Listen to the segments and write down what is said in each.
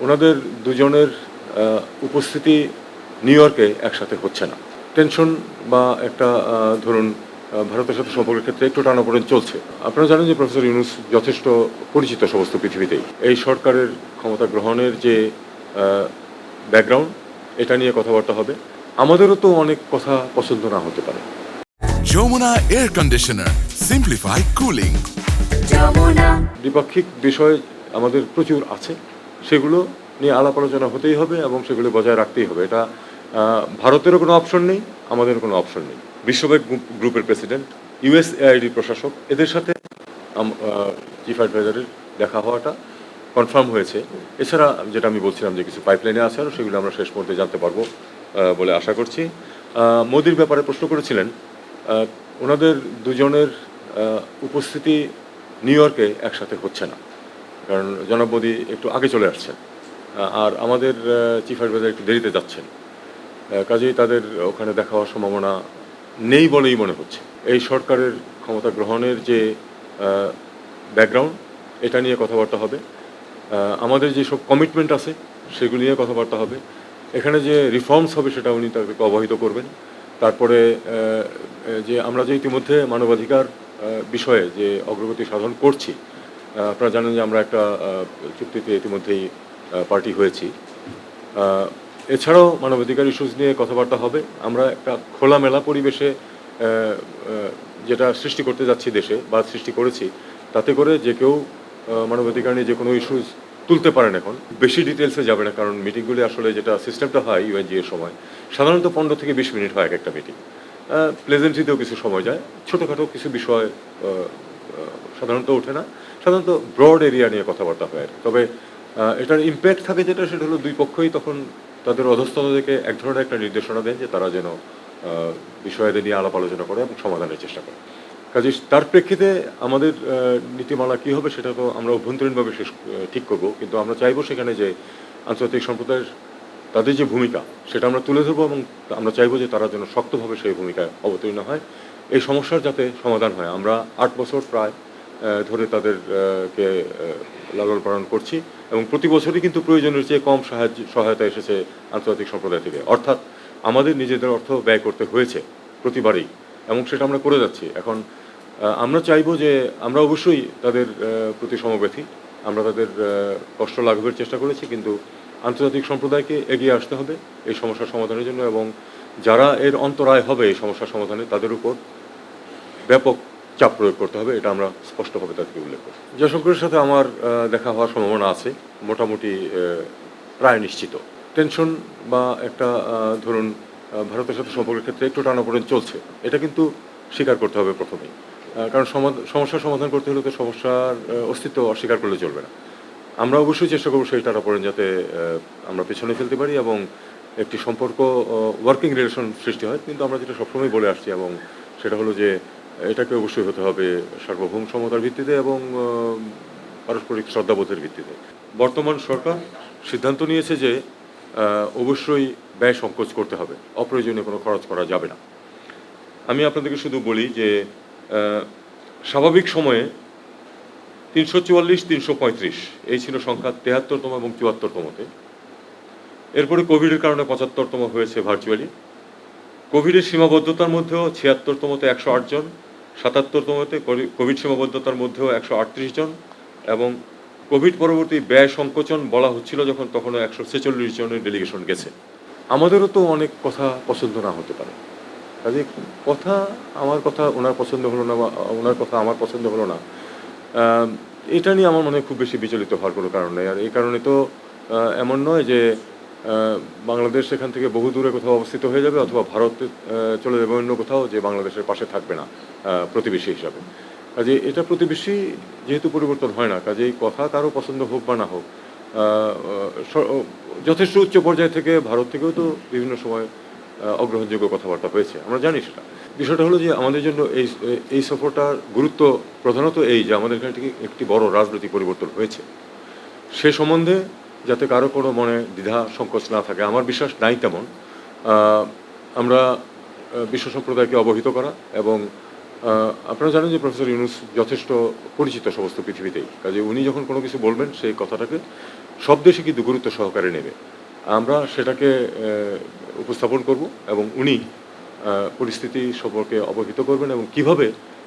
ওনাদের দুজনের উপস্থিতি নিউ ইয়র্কে একসাথে হচ্ছে না। টেনশন বা একটা ধরুন ভারতের সাথে সম্পর্কের ক্ষেত্রে একটু টানাপোড়েন চলছে। আপনারা জানেন যে প্রফেসর ইউনুস যথেষ্ট পরিচিত সমস্ত পৃথিবীতেই। এই সরকারের ক্ষমতা গ্রহণের যে ব্যাকগ্রাউন্ড এটা নিয়ে কথাবার্তা হবে। আমাদেরও তো অনেক কথা পছন্দ না হতে পারে। Jamuna air conditioner cooling. Jamuna. দ্বিপাক্ষিক বিষয় আমাদের প্রচুর আছে। সেগুলো নিয়ে আলাপ আলোচনা হতেই হবে এবং সেগুলো বজায় রাখতেই হবে। এটা ভারতেরও কোনো অপশন নেই আমাদের কোনো অপশন নেই। বিশ্বব্যাংক গ্রুপ- গ্রুপের প্রেসিডেন্ট ইউএস এআইডি প্রশাসক, এদের সাথে চিফ অ্যাডভাইজারের দেখা হওয়াটা কনফার্ম হয়েছে। এছাড়া যেটা আমি বলছিলাম যে কিছু পাইপলাইনে আছে আরও সেগুলো আমরা শেষ মুহূর্তে জানতে পারব বলে আশা করছি। মোদির ব্যাপারে প্রশ্ন করেছিলেন ওনাদের দুজনের উপস্থিতি নিউ ইয়র্কে একসাথে হচ্ছে না। কারণ জনাব মোদী একটু আগে চলে আসছেন আর আমাদের চিফ অ্যাডভাইজার একটু দেরিতে যাচ্ছেন। কাজেই তাদের ওখানে দেখা হওয়ার সম্ভাবনা নেই বলেই মনে হচ্ছে। এই সরকারের ক্ষমতা গ্রহণের যে ব্যাকগ্রাউন্ড এটা নিয়ে কথাবার্তা হবে। আমাদের যেসব কমিটমেন্ট আছে, সেগুলি নিয়ে কথাবার্তা হবে। এখানে যে রিফর্মস হবে, সেটা উনি তাদেরকে অবহিত করবেন। তারপরে যে আমরা যে ইতিমধ্যে মানবাধিকার বিষয়ে যে অগ্রগতি সাধন করছি আপনারা জানেন যে আমরা একটা চুক্তিতে ইতিমধ্যেই পার্টি হয়েছি। এছাড়াও মানবাধিকার ইস্যুস নিয়ে কথাবার্তা হবে। আমরা একটা খোলামেলা পরিবেশে যেটা সৃষ্টি করতে যাচ্ছি দেশে বা সৃষ্টি করেছি, তাতে করে যে কেউ মানবাধিকার নিয়ে যে কোনো ইস্যুস তুলতে পারেন এখন। বেশি ডিটেলসে যাবে না, কারণ মিটিংগুলি আসলে যেটা সিস্টেমটা হয় ইউএনজি এর সময়, সাধারণত পনেরো থেকে বিশ মিনিট হয় এক একটা মিটিং প্লেজেন্ট্রিতেও কিছু সময় যায়। ছোটোখাটো কিছু বিষয় সাধারণত ওঠে না। সাধারণত ব্রড এরিয়া নিয়ে কথাবার্তা হয়। তবে এটার ইম্প্যাক্ট থাকে যেটা সেটা হলো দুই পক্ষই তখন তাদের অধস্ততা থেকে এক ধরনের একটা নির্দেশনা দেন যে তারা যেন আহ, বিষয়াদি নিয়ে আলাপ আলোচনা করে এবং সমাধানের চেষ্টা করে। কাজে তার প্রেক্ষিতে আমাদের নীতিমালা কী হবে সেটা তো আমরা অভ্যন্তরীণভাবে শেষ ঠিক করব। কিন্তু আমরা চাইব সেখানে যে আন্তর্জাতিক সম্প্রদায়ের তাদের যে ভূমিকা সেটা আমরা তুলে ধরবো এবং আমরা চাইব যে তারা যেন শক্তভাবে সেই ভূমিকায় অবতীর্ণ হয়। এই সমস্যার যাতে সমাধান হয়। আমরা আট বছর প্রায় ধরে তাদেরকে লালন পালন করছি এবং প্রতি বছরই কিন্তু প্রয়োজনের চেয়ে কম সাহায্য, সহায়তা এসেছে আন্তর্জাতিক সম্প্রদায় থেকে। অর্থাৎ আমাদের নিজেদের অর্থ ব্যয় করতে হয়েছে প্রতিবারই এবং সেটা আমরা করে যাচ্ছি। এখন আমরা চাইব যে আমরা অবশ্যই তাদের প্রতি সমব্যথী, আমরা তাদের কষ্ট লাঘবের চেষ্টা করেছি কিন্তু আন্তর্জাতিক সম্প্রদায়কে এগিয়ে আসতে হবে এই সমস্যার সমাধানের জন্য এবং যারা এর অন্তরায় হবে এই সমস্যার সমাধানে তাদের উপর ব্যাপক চাপ প্রয়োগ করতে হবে, এটা আমরা স্পষ্টভাবে তাদেরকে উল্লেখ করি জয়শঙ্করের সাথে আমার দেখা হওয়ার সম্ভাবনা আছে, মোটামুটি প্রায় নিশ্চিত। টেনশন বা একটা ধরুন ভারতের সাথে সম্পর্কের ক্ষেত্রে একটু টানাপোড়েন চলছে, এটা কিন্তু স্বীকার করতে হবে প্রথমেই। কারণ সমস্যার সমাধান করতে হলে তো সমস্যার অস্তিত্ব অস্বীকার করলে চলবে না। আমরা অবশ্যই চেষ্টা করব সেই টানাপোড়েন যাতে আমরা পেছনে ফেলতে পারি এবং একটি সম্পর্ক ওয়ার্কিং রিলেশন সৃষ্টি হয়। কিন্তু আমরা যেটা সবসময় বলে আসছি এবং সেটা হলো যে এটাকে অবশ্যই হতে হবে সার্বভৌম সমতার ভিত্তিতে এবং পারস্পরিক শ্রদ্ধাবোধের ভিত্তিতে। বর্তমান সরকার সিদ্ধান্ত নিয়েছে যে অবশ্যই ব্যয় সংকোচ করতে হবে, অপ্রয়োজনীয় কোনো খরচ করা যাবে না। আমি আপনাদেরকে শুধু বলি যে স্বাভাবিক সময়ে তিনশো চুয়াল্লিশ, তিনশো পঁয়ত্রিশ, এই ছিল সংখ্যা তেহাত্তরতম এবং চুয়াত্তরতমতে এরপরে কোভিডের কারণে পঁচাত্তরতম হয়েছে ভার্চুয়ালি কোভিডের সীমাবদ্ধতার মধ্যেও ছিয়াত্তরতমতে একশো আট জন সাতাত্তরতমতে কোভি- কোভিড সীমাবদ্ধতার মধ্যেও একশো আটত্রিশ জন এবং কোভিড পরবর্তী ব্যয় সংকোচন বলা হচ্ছিল যখন তখনও একশো ছেচল্লিশ জনের ডেলিগেশন গেছে। আমাদেরও তো অনেক কথা পছন্দ না হতে পারে। কাজে কথা আমার কথা, ওনার পছন্দ হলো না বা, ওনার কথা আমার পছন্দ হলো না এটা নিয়ে আমার মনে খুব বেশি বিচলিত হওয়ার কোনো কারণ নেই। আর এই কারণে তো এমন নয় যে বাংলাদেশ সেখান থেকে বহু দূরে কোথাও অবস্থিত হয়ে যাবে অথবা ভারতে চলে যাবে অন্য কোথাও যে বাংলাদেশের পাশে থাকবে না প্রতিবেশী হিসাবে। কাজে এটা প্রতিবেশী যেহেতু পরিবর্তন হয় না, কাজে এই কথা কারও পছন্দ হোক বা না হোক যথেষ্ট উচ্চ পর্যায় থেকে ভারত থেকেও তো বিভিন্ন সময় অগ্রহণযোগ্য কথাবার্তা হয়েছে, আমরা জানি সেটা। বিষয়টা হলো যে আমাদের জন্য এই এই সফরটার গুরুত্ব প্রধানত এই যে আমাদের এখানে একটি বড় রাজনৈতিক পরিবর্তন হয়েছে। সে সম্বন্ধে যাতে কারও কোনো মনে দ্বিধা, সংকোচ না থাকে। আমার বিশ্বাস নাই তেমন। আমরা বিশ্ব সম্প্রদায়কে অবহিত করা এবং আপনারা জানেন যে প্রফেসর ইউনুস যথেষ্ট পরিচিত সমস্ত পৃথিবীতেই। কাজে উনি যখন কোনো কিছু বলবেন, সেই কথাটাকে সব দেশে কিন্তু গুরুত্ব সহকারে নেবে। আমরা সেটাকে উপস্থাপন করব এবং উনি পরিস্থিতি সম্পর্কে অবহিত করবেন এবং কীভাবে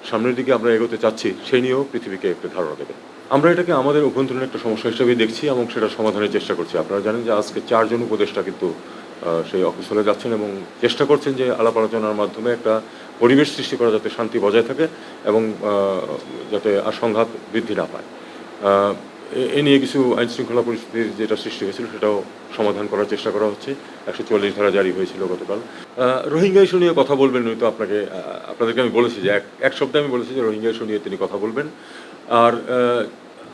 সামনের দিকে আমরা এগোতে চাচ্ছি, সেই নিয়েও পৃথিবীকে একটু ধারণা দেবেন। আমরা এটাকে আমাদের অভ্যন্তরীণ একটা সমস্যা হিসেবেই দেখছি এবং সেটা সমাধানের চেষ্টা করছি। আপনারা জানেন যে আজকে চারজন উপদেষ্টা কিন্তু সেই অফিসলে যাচ্ছেন এবং চেষ্টা করছেন যে আলাপ আলোচনার মাধ্যমে একটা পরিবেশ সৃষ্টি করা যাতে শান্তি বজায় থাকে এবং যাতে আর সংঘাত বৃদ্ধি না পায়। এ- নিয়ে কিছু আইন শৃঙ্খলা পরিস্থিতির যেটা সৃষ্টি হয়েছিল সেটাও সমাধান করার চেষ্টা করা হচ্ছে। একশো চল্লিশ ধারা জারি হয়েছিল গতকাল। রোহিঙ্গা ইস্যু নিয়ে কথা বলবেন উনি তো আপনাকে আপনাদেরকে আমি বলেছি যে এক এক সপ্তাহে আমি বলেছি যে রোহিঙ্গা ইস্যু নিয়ে তিনি কথা বলবেন। আর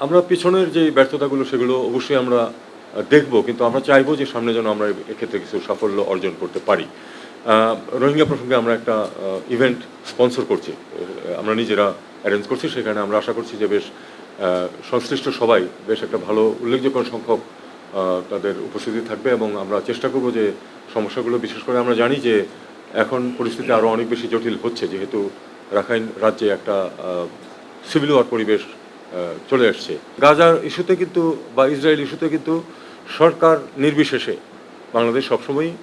আমরা পিছনের যে ব্যর্থতাগুলো সেগুলো অবশ্যই আমরা দেখব, কিন্তু আমরা চাইব যে সামনে যেন আমরা এক্ষেত্রে কিছু সাফল্য অর্জন করতে পারি। রোহিঙ্গা প্রসঙ্গে আমরা একটা ইভেন্ট স্পন্সর করছি আমরা নিজেরা অ্যারেঞ্জ করছি, সেখানে আমরা আশা করছি যে বেশ সংশ্লিষ্ট সবাই বেশ একটা ভালো উল্লেখযোগ্য সংখ্যক তাদের উপস্থিতি থাকবে এবং আমরা চেষ্টা করব যে সমস্যাগুলো, বিশেষ করে আমরা জানি যে এখন পরিস্থিতি আরও অনেক বেশি জটিল হচ্ছে, যেহেতু রাখাইন রাজ্যে একটা সিভিল ওয়ার পরিবেশ চলে আসছে। গাজার ইস্যুতে কিন্তু বা ইসরায়েল ইস্যুতে কিন্তু সরকার নির্বিশেষে বাংলাদেশ সবসময়ই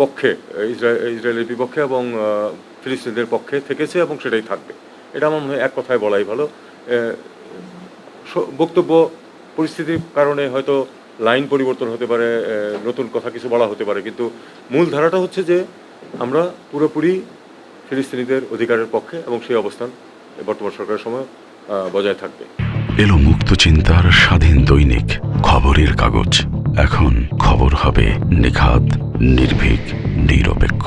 পক্ষে ইসরায়েল ইসরায়েলের বিপক্ষে এবং ফিলিস্তিনদের পক্ষে থেকেছে এবং সেটাই থাকবে। এটা আমার মনে হয় এক কথায় বলাই ভালো। বক্তব্য পরিস্থিতির কারণে হয়তো লাইন পরিবর্তন হতে পারে নতুন কথা কিছু বলা হতে পারে, কিন্তু মূল ধারাটা হচ্ছে যে আমরা পুরোপুরি ফিলিস্তিনিদের অধিকারের পক্ষে এবং সেই অবস্থান বর্তমান সরকারের সময় বজায় থাকবে। এলো মুক্ত চিন্তার স্বাধীন দৈনিক খবরের কাগজ। এখন খবর হবে নিখাত, নির্ভীক, নিরপেক্ষ।